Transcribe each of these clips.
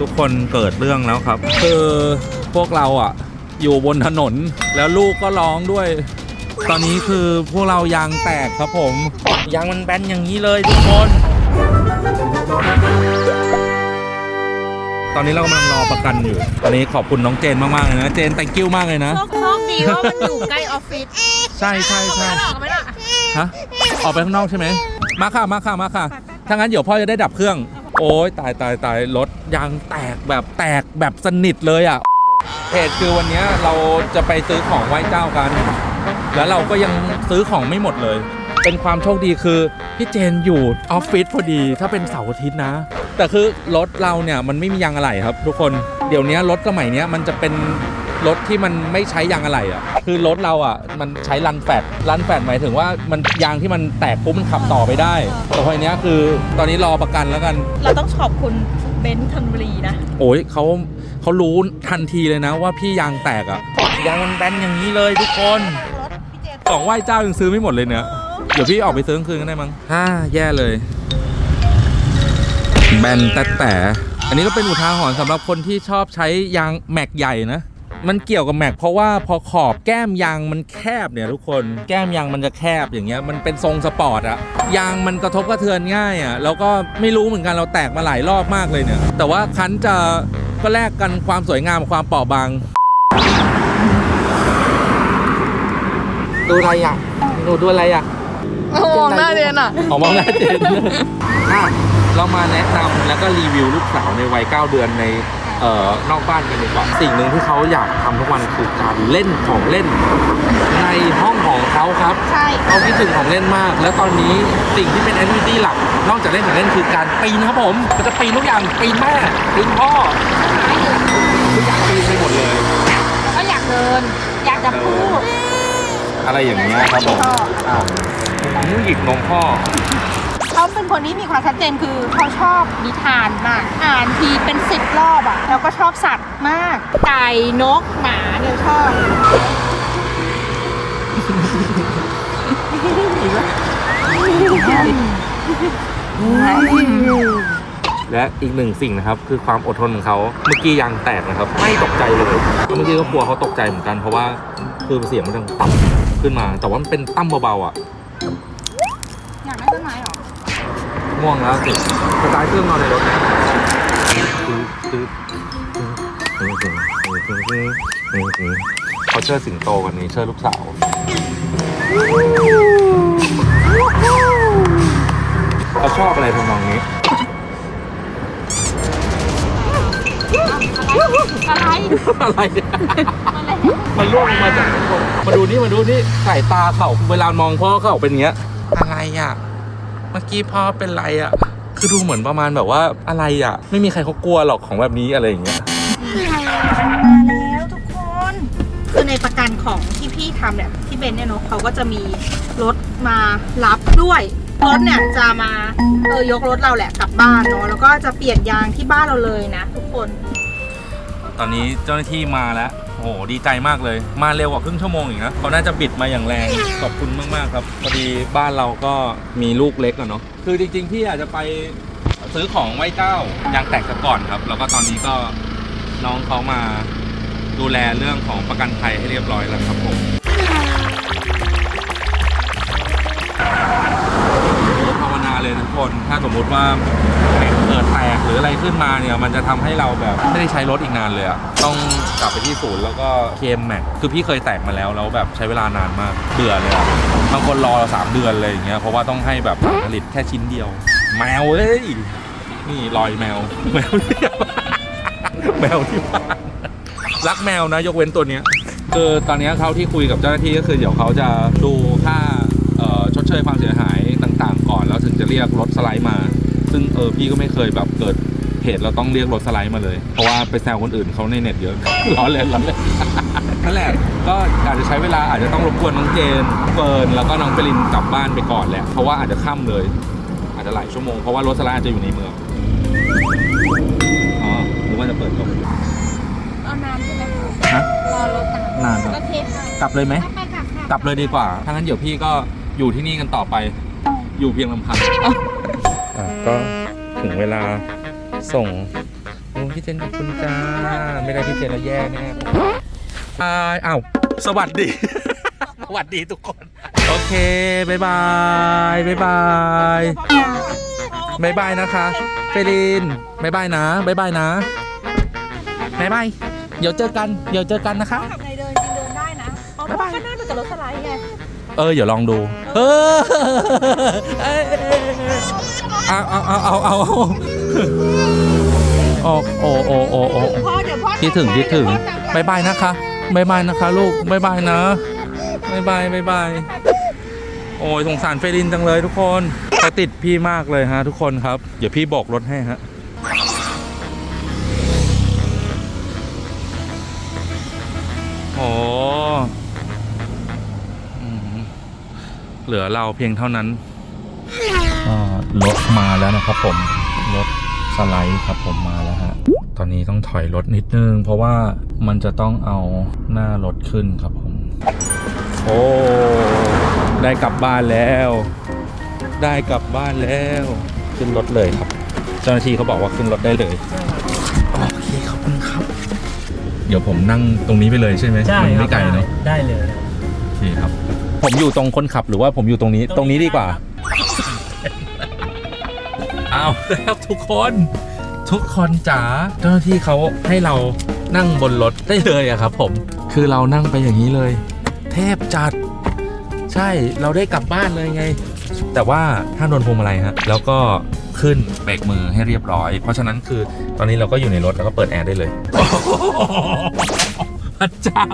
ทุกคนเกิดเรื่องแล้วครับ คือพวกเราอะ อยู่บนถนนแล้วลูกก็ร้องด้วย ตอนนี้คือพวกเรายางแตกครับผม ยางมันแบนอย่างนี้เลยทุกคน ตอนนี้เรากำลังรอประกันอยู่ตอนนี้ขอบคุณน้องเจนมากๆเลยนะเจน thank you มากเลยนะ โชคโชคดีว่ามันอยู่ใกล้ออฟฟิศใช่ใช่ใช่ออกไหมล่ะฮะออกไปข้างนอกใช่ไหมมาค่ะมาค่ะมาค่ะถ้างั้นเดี๋ยวพ่อจะได้ดับเครื่อง โอ้ยตายตายตายรถยางแตกแบบแตกแบบสนิทเลยอะเหตุคือวันนี้เราจะไปซื้อของไหว้เจ้ากัน แล้วเราก็ยังซื้อของไม่หมดเลย เป็นความโชคดีคือพี่เจนอยู่ออฟฟิศพอดีถ้าเป็นเสาร์อาทิตย์นะ แต่คือรถเราเนี่ยมันไม่มียางอะไหล่ครับ ทุกคนเดี๋ยวนี้รถสมัยเนี้ยมันจะเป็น รถที่มันไม่ใช้ยางอะไหล่อะคือรถเราอะมันใช้รันแฟตรันแฟตหมายถึงว่ามันยางที่มันแตกปุ๊บมันขับต่อไปได้แต่พออันเนี้ยคือตอนนี้รอประกันแล้วกัน เราต้องขอบคุณเบนซ์ธนบุรีนะ โอ้ยเขาเขารู้ทันทีเลยนะว่าพี่ยางแตกอะยางมันแบนอย่างนี้เลยทุกคนรถพี่เจนของไหว้เจ้ายังซื้อไม่หมดเลยเนี่ยเดี๋ยวพี่ออกไปซื้อกลางคืนก็ได้มั้งฮ่าแย่เลย แบนแต่แต่อันนี้ก็เป็นอุทาหรณ์สำหรับคนที่ชอบใช้ยางแม็กใหญ่นะ มันเกี่ยวกับแม็กเพราะว่าพอขอบแก้มยางมันแคบเนี่ยทุกคนแก้มยางมันจะแคบอย่างเงี้ยมันเป็นทรงสปอร์ตอะยางมันกระทบกระเทือนง่ายอะแล้วก็ไม่รู้เหมือนกันเราแตกมาหลายรอบมากเลยเนี่ยแต่ว่าคันจะก็แลกกันความสวยงามกับความเปราะบางดูอะไรอะหนูดูอะไรอะมองหน้าเจนอะออกมาแล้วเจนอะเรามาแนะนำแล้วก็รีวิวลูกสาวในวัย 9 เดือนใน เอ่อนอกบ้านกันดีกว่าสิ่งหนึ่งที่เขาอยากทำทุกวันคือการเล่นของเล่น ในห้องของเขาครับใช่เขาคิดถึงของเล่นมาก แล้วตอนนี้สิ่งที่เป็นแอคทิวิตี้หลัก นอกจากเล่นของเล่นคือการปีนครับผมมันจะปีนทุกอย่างปีนแม่ปีนพ่อทุกอย่างปีนไปหมดเลยก็อยากเดิน อยากจะพูดอะไรอย่างเงี้ยครับผมพ่ออ้าวผมหยิบนมพ่อ เขาเป็นคนที่มีความชัดเจนคือเขาชอบนิทานมาก อ่านทีเป็นสิบรอบอะ แล้วก็ชอบสัตว์มาก ไก่นกหมาเนี่ยชอบและอีกหนึ่งสิ่งนะครับ คือความอดทนของเขาเมื่อกี้ยางแตกนะครับ ไม่ตกใจเลยเมื่อกี้ก็กลัวเขาตกใจเหมือนกันเพราะว่าคือเสียงมันดังตับขึ้นมา แต่ว่ามันเป็นตั้มเบาๆอะ ง่วงแล้วสิสตาร์ทเครื่องนอนในรถนะเขาเชิดสิงโตกันนี้เชิดลูกสาว เขาชอบอะไรทำนองนี้ อะไรอะไรเนี่ยมันล่วงลงมาจากข้างบนมาดูนี่มาดูนี่สายตาเขาเวลามองพ่อเขาเป็นอย่างเงี้ย อะไรอะ เมื่อกี้พ่อเป็นไรอะ คือดูเหมือนประมาณแบบว่าอะไรอะ ไม่มีใครเขากลัวหรอกของแบบนี้อะไรอย่างเงี้ยมาแล้วทุกคน คือในประกันของที่พี่ทำเนี่ยที่เบนเนี่ยเนาะเขาก็จะมีรถมารับด้วยรถเนี่ยจะมาเออยกรถเราแหละกลับบ้านเนาะแล้วก็จะเปลี่ยนยางที่บ้านเราเลยนะ ทุกคน ตอนนี้เจ้าหน้าที่มาแล้ว โอ้โหดีใจมากเลย มาเร็วกว่าครึ่งชั่วโมงอีกนะเขาน่าจะบิดมาอย่างแรงขอบคุณมากๆครับพอดีบ้านเราก็มีลูกเล็กอะเนาะคือจริงๆพี่อาจจะไปซื้อของไหว้เจ้ายางแตกซะก่อนครับ แล้วก็ตอนนี้ก็น้องเขามาดูแลเรื่องของประกันภัยให้เรียบร้อยแล้วครับผมภาวนาเลยทุกคนถ้าสมมุติว่า ตกหรืออะไรขึ้นมาเนี่ยมันจะทำให้เราแบบไม่ได้ใช้รถอีกนานเลยอะต้องกลับไปที่ศูนย์แล้วก็เคมแม็กคือพี่เคยแตกมาแล้วแล้วแบบใช้เวลานานมากเบื่อเลยอะบางคนรอสามเดือนเลยอย่างเงี้ยเพราะว่าต้องให้แบบผลิตแค่ชิ้นเดียว แมวเอ้ยนี่รอยแมวแมวที่บ้านแมวที่บ้านรักแมวนะยกเว้นตัวเนี้ยคือตอนนี้เขาที่คุยกับเจ้าหน้าที่ก็คือเดี๋ยวเขาจะดูค่าชดเชยความเสียหายต่างๆ ก่อนแล้วถึงจะเรียกรถสไลด์มา ซึ่งเออพี่ก็ไม่เคยแบบเกิดเหตุเราต้องเรียกรถสไลด์มาเลย เพราะว่าไปแซวคนอื่นเขาในเน็ตเยอะล้อเล่นล้อเล่นนั่นแหละก็อาจจะใช้เวลาอาจจะต้องรบกวนน้องเจนเฟิร์นแล้วก็น้องเปรินกลับบ้านไปก่อนแหละเพราะว่าอาจจะค่ำเลย อาจจะหลายชั่วโมงเพราะว่ารถสไลด์อาจจะอยู่ในเมืองอ๋อหรือว่าจะเปิดก่อนรอนานใช่ไหมฮะรอรถตามนานครับโอเคค่ะกลับเลยไหมไปกลับค่ะกลับเลยดีกว่าถ้างั้นเดี๋ยวพี่ก็อยู่ที่นี่กันต่อไป อยู่เพียงลำพังอะ ก็ถึงเวลาส่งคุณพี่เจนขอบคุณจ้า ไม่ได้พี่เจนแล้วแย่แน่อ่าอ้าวสวัสดี สวัสดีทุกคน โอเคบายบายบายบายบายบายนะคะเฟลินบายบายนะบายบายนะบายบายเดี๋ยวเจอกัน เดี๋ยวเจอกันนะคะขับในเดินจริงเดินได้นะเพราะว่าก็น่าจะกับรถสไลด์ไง เออ เดี๋ยวลองดู เออ เอ้ยเอาเอาเอาเอาเอาโอ้โอ้โอ้โอ้โอ้พ่อเดี๋ยวพ่อคิดถึงคิดถึงไปบายบายนะคะบายบายนะคะ ลูกบายบายนะบายบายบายบายโอ้ยสงสารเฟรินจังเลยทุกคนแต่ติดพี่มากเลยฮะทุกคนครับ เดี๋ยวพี่บอกรถให้ฮะโอ้อืมเหลือเราเพียงเท่านั้นก็ รถมาแล้วนะครับผมรถสไลด์ครับผมมาแล้วฮะตอนนี้ต้องถอยรถนิดนึง เพราะว่ามันจะต้องเอาหน้ารถขึ้นครับผม โอ้ ได้กลับบ้านแล้ว ได้กลับบ้านแล้ว ขึ้นรถเลยครับ เจ้าหน้าที่เขาบอกว่าขึ้นรถได้เลยโอเคขอบคุณครับ เดี๋ยวผมนั่งตรงนี้ไปเลยใช่ไหมใช่มัครับไม่ไกลเนาะได้เลย โอเคครับ ผมอยู่ตรงคนขับหรือว่าผมอยู่ตรงนี้ตรงนี้ดีกว่า เอาแล้วทุกคน ทุกคนจ๋าเจ้าหน้าที่เขาให้เรานั่งบนรถได้เลยอะครับ ผมคือเรานั่งไปอย่างนี้เลย เทพจัด ใช่เราได้กลับบ้านเลยไง แต่ว่าห้าโดนพวงมาลัยฮะแล้วก็ขึ้นเบรกมือให้เรียบร้อย เพราะฉะนั้นคือตอนนี้เราก็อยู่ในรถแล้วก็เปิดแอร์ได้เลยพระเจ้า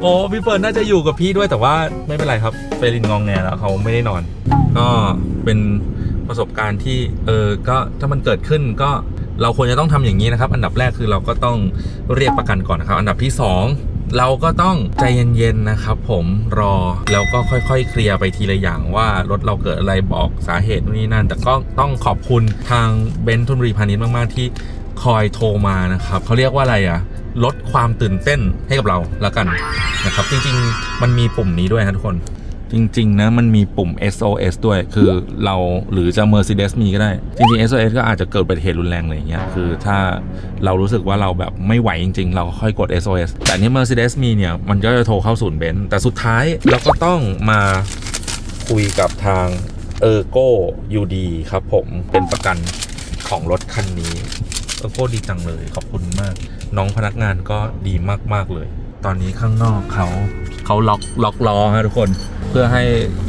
โอ้พี่เฟิร์นน่าจะอยู่กับพี่ด้วยแต่ว่าไม่เป็นไรครับเฟรินงองแงแล้วเขาไม่ได้นอน ก็เป็น ประสบการณ์ที่เออก็ถ้ามันเกิดขึ้นก็เราควรจะต้องทำอย่างนี้นะครับ อันดับแรกคือเราก็ต้องเรียกประกันก่อนนะครับ อันดับที่สองเราก็ต้องใจเย็นๆนะครับ ผมรอแล้วก็ค่อยๆ เคลียร์ไปทีละอย่างว่ารถเราเกิดอะไรบอกสาเหตุนู่นนี่นั่น แต่ก็ต้องขอบคุณทางเบนท์ธนบุรีพาณิชย์มากๆที่คอยโทรมานะครับเขาเรียกว่าอะไรอะลดความตื่นเต้นให้กับเราแล้วกันนะครับ จริงๆ มันมีปุ่มนี้ด้วยนะทุกคน จริง ๆ นะ มันมีปุ่ม SOS ด้วย คือเราหรือจะ Mercedes มีก็ได้ จริง ๆ SOS ก็อาจจะเกิดอุบัติเหตุรุนแรงอะไรอย่างเงี้ยคือถ้าเรารู้สึกว่าเราแบบไม่ไหวจริง ๆ เราค่อยกด SOS แต่นนี้ Mercedes มีเนี่ย มันก็จะโทรเข้าศูนย์เบนซ์แต่สุดท้ายเราก็ต้องมาคุยกับทาง e r g o UD ครับผมเป็นประกันของรถคันนี้เออโคตรดีจังเลย ขอบคุณมาก น้องพนักงานก็ดีมาก ๆ เลย ตอนนี้ข้างนอกเขา เขาล็อกล็อกล้อฮะทุกคน เพื่อให้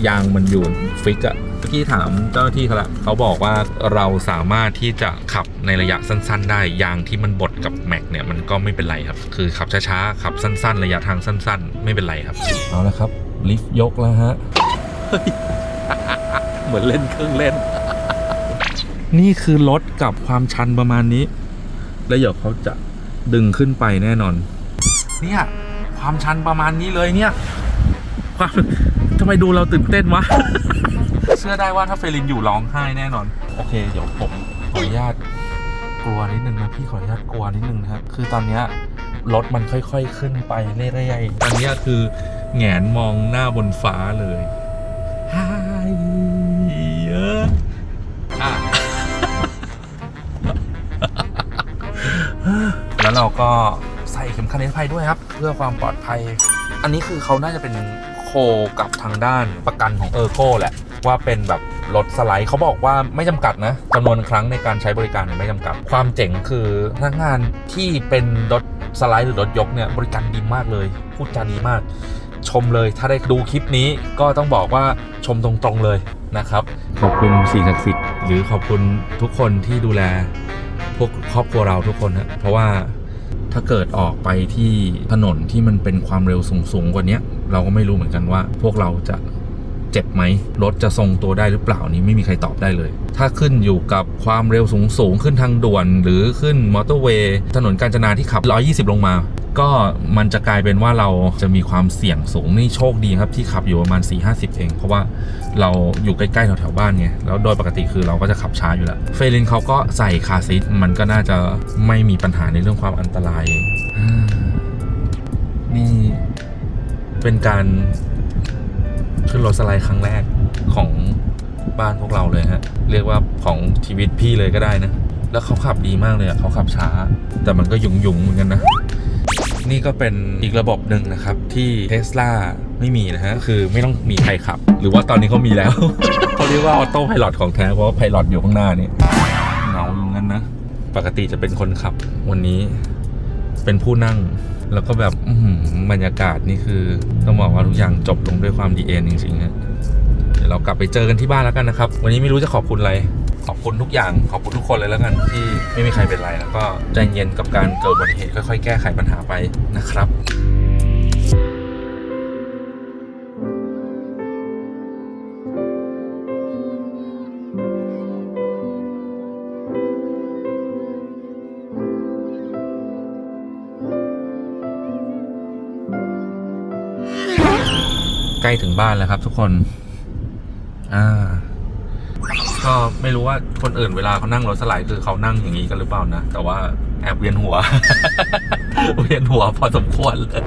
ยางมันอยู่ฟิกอะเมื่อกี้ถามเจ้าหน้าที่เขาละเขาบอกว่าเราสามารถที่จะขับในระยะสั้น ๆ ได้ ยางที่มันบดกับแม็กเนี่ยมันก็ไม่เป็นไรครับ คือขับช้าๆ ขับสั้น ๆ ระยะทางสั้น ๆ ไม่เป็นไรครับ เอาละครับ ลิฟต์ยกแล้วฮะ เหมือนเล่นเครื่องเล่น นี่คือรถกับความชันประมาณนี้ แล้วเดี๋ยวเขาจะดึงขึ้นไปแน่นอน เนี่ย ความชันประมาณนี้เลยเนี่ย ความทำไมดูเราตื่นเต้นวะ เชื่อได้ว่าถ้าเฟลินอยู่ร้องไห้แน่นอน โอเค เดี๋ยวผมขออนุญาตกลัวนิดนึงนะพี่ขออนุญาตกลัวนิดนึงนะครับคือตอนเนี้ยรถมันค่อยๆขึ้นไปเรื่อยๆตอนเนี้ยคือแงนมองหน้าบนฟ้าเลยฮเยอะอะแล้วเราก็ใส่เข็มขัดนิรภัยด้วยครับ เพื่อความปลอดภัย อันนี้คือเขาน่าจะเป็นโคกับทางด้านประกันของเออร์โกแหละ ว่าเป็นแบบรถสไลด์เขาบอกว่าไม่จำกัดนะจำนวนครั้งในการใช้บริการไม่จำกัด ความเจ๋งคือพนักงานที่เป็นรถสไลด์หรือรถยกเนี่ยบริการดีมากเลย พูดจาดีมาก ชมเลยถ้าได้ดูคลิปนี้ก็ต้องบอกว่าชมตรงๆเลยนะครับ ขอบคุณสิ่งศักดิ์สิทธิ์หรือขอบคุณทุกคนที่ดูแลพวกครอบครัวเราทุกคนนะเพราะว่า ถ้าเกิดออกไปที่ถนนที่มันเป็นความเร็วสูงๆกว่านี้เราก็ไม่รู้เหมือนกันว่า พวกเราจะเจ็บไหมรถจะทรงตัวได้หรือเปล่านี้ไม่มีใครตอบได้เลย ถ้าขึ้นอยู่กับความเร็วสูงๆขึ้นทางด่วน หรือขึ้นมอเตอร์เวย์ถนนกาญจนาที่ขับ 120 ลงมา ก็มันจะกลายเป็นว่าเราจะมีความเสี่ยงสูงนี่โชคดีครับที่ขับอยู่ประมาณ 4-50 เอง เพราะว่าเราอยู่ใกล้ๆแถวๆบ้านไงแล้วโดยปกติคือเราก็จะขับช้าอยู่แล้วเฟรลินเขาก็ใส่คาร์ซีทมันก็น่าจะไม่มีปัญหาในเรื่องความอันตรายอ่านี่เป็นการขึ้นรถสไลด์ครั้งแรกของบ้านพวกเราเลยฮะ เรียกว่าของชีวิตพี่เลยก็ได้นะ แล้วเขาขับดีมากเลยอะเขาขับช้า แต่มันก็ยุงยุงๆเหมือนกันนะ นี่ก็เป็นอีกระบบหนึ่งนะครับ ที่เทสลาไม่มีนะฮะ คือไม่ต้องมีใครขับ หรือว่าตอนนี้เขามีแล้วเขาเรียกว่าออโต้ไพลอตของแท้เพราะว่าไพลอตอยู่ข้างหน้านี่เหงาอยู่งั้นนะปกติจะเป็นคนขับวันนี้เป็นผู้นั่งแล้วก็แบบบรรยากาศนี่คือต้องบอกว่าทุกอย่างจบลงด้วยความดีเอ็นจริงๆฮะเดี๋ยวเรากลับไปเจอกันที่บ้านแล้วกันนะครับ วันนี้ไม่รู้จะขอบคุณอะไร ขอบคุณทุกอย่างขอบคุณทุกคนเลยแล้วกันที่ไม่มีใครเป็นไรแล้วก็ใจเย็นกับการเกิดอุบัติเหตุค่อยๆ แก้ไขปัญหาไปนะครับใกล้ถึงบ้านแล้วครับทุกคน อ่า ก็ไม่รู้ว่าคนอื่นเวลาเขานั่งรถสไลด์คือเขานั่งอย่างนี้กันหรือเปล่านะ แต่ว่าแอบเวียนหัว เวียนหัวพอสมควรเลย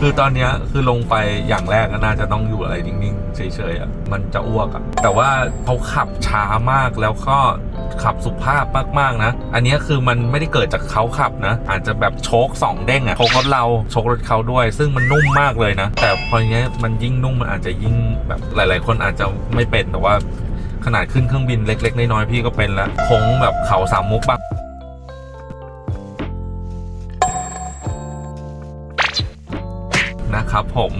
คือตอนนี้คือลงไปอย่างแรกก็น่าจะต้องอยู่อะไรนิ่งๆ เฉยๆอะมันจะอ้วกอะแต่ว่าเขาขับช้ามากแล้วก็ขับสุภาพมากๆนะ อันนี้คือมันไม่ได้เกิดจากเขาขับนะ อาจจะแบบโชคสองเด้งอะโชครถเราโชครถเขาด้วย ซึ่งมันนุ่มมากเลยนะ แต่พอเนี้ยมันยิ่งนุ่มมันอาจจะยิ่งแบบหลาย ๆ คนอาจจะไม่เป็นแต่ว่า ขนาดขึ้นเครื่องบินเล็ก ๆ น้อยๆพี่ก็เป็นแล้วโค้งแบบเขาสามมุกบ้างนะครับผม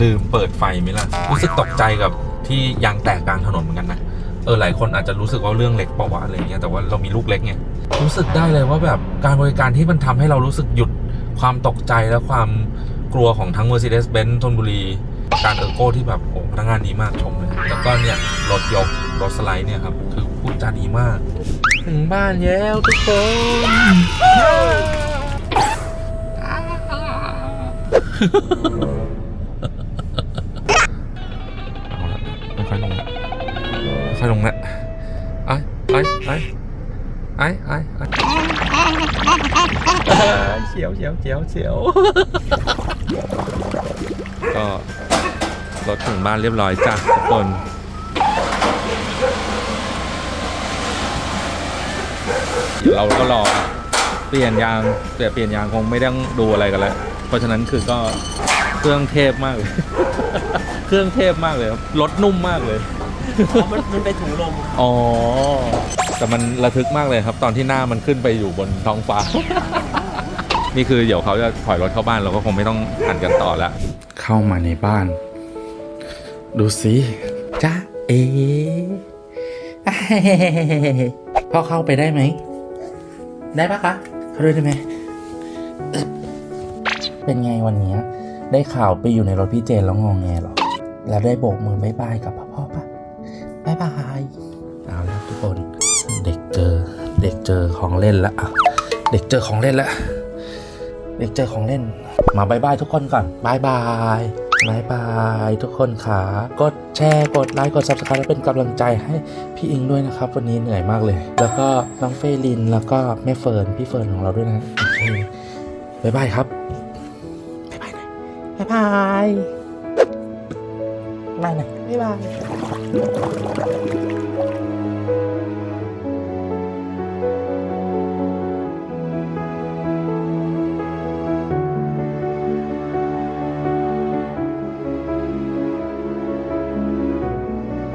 ลืมเปิดไฟไหมล่ะ รู้สึกตกใจกับที่ยางแตกกลางถนนเหมือนกันนะ เออหลายคนอาจจะรู้สึกว่าเรื่องเล็กเปล่าวะอะไรเงี้ยแต่ว่าเรามีลูกเล็กไงรู้สึกได้เลยว่าแบบการบริการที่มันทำให้เรารู้สึกหยุดความตกใจและความกลัวของทั้ง Mercedes-Benz ธนบุรี การเออร์โก้ที่แบบ พนักงานดีมากชมเลยแล้วก็เนี่ยรถยกรถสไลด์เนี่ยครับคือพูดจาดีมาก ถึงบ้านแล้วทุกคนเอาละไม่ค่อยลงละไม่ค่อยลงละไอ้ไอ้ไอ้ไอ้ไอ้ไอ้เฉียวเฉียวเฉียวเฉียวก็ รถถึงบ้านเรียบร้อยจ้ะทุกคนเดี๋ยวเราก็รอเปลี่ยนยางแต่เปลี่ยนยางคงไม่ต้องดูอะไรกันแล้วเพราะฉะนั้นคือก็เครื่องเทพมากเลย เครื่องเทพมากเลยครับรถนุ่มมากเลยมันมันเป็นถุงลมอ๋อแต่มันระทึกมากเลยครับ ตอนที่หน้ามันขึ้นไปอยู่บนท้องฟ้า นี่คือเดี๋ยวเขาจะถอยรถเข้าบ้านเราก็คงไม่ต้องหันกันต่อแล้วเข้ามาในบ้าน ดูสิจ้าเอพ่อเข้าไปได้ไหม ได้ปะคะเข้าด้วยได้ไหม เป็นไงวันนี้ ได้ข่าวไปอยู่ในรถพี่เจนแล้วงองแงหรอ แล้วได้โบกมือบายบายกับพ่อพ่อปะบายบายเอาแล้วทุกคน เด็กเจอ เด็กเจอของเล่นละอะเด็กเจอของเล่นละเด็กเจอของเล่น มาบายบายทุกคนก่อนบายบาย บายบายทุกคนขากดแชร์ กดไลค์ กด subscribe และเป็นกำลังใจให้พี่อิงด้วยนะครับ วันนี้เหนื่อยมากเลย แล้วก็น้องเฟลิน แล้วก็แม่เฟิร์น พี่เฟิร์นของเราด้วยนะ โอเคบายบายครับบายบายหน่อยบายบายบายหน่อยบายบาย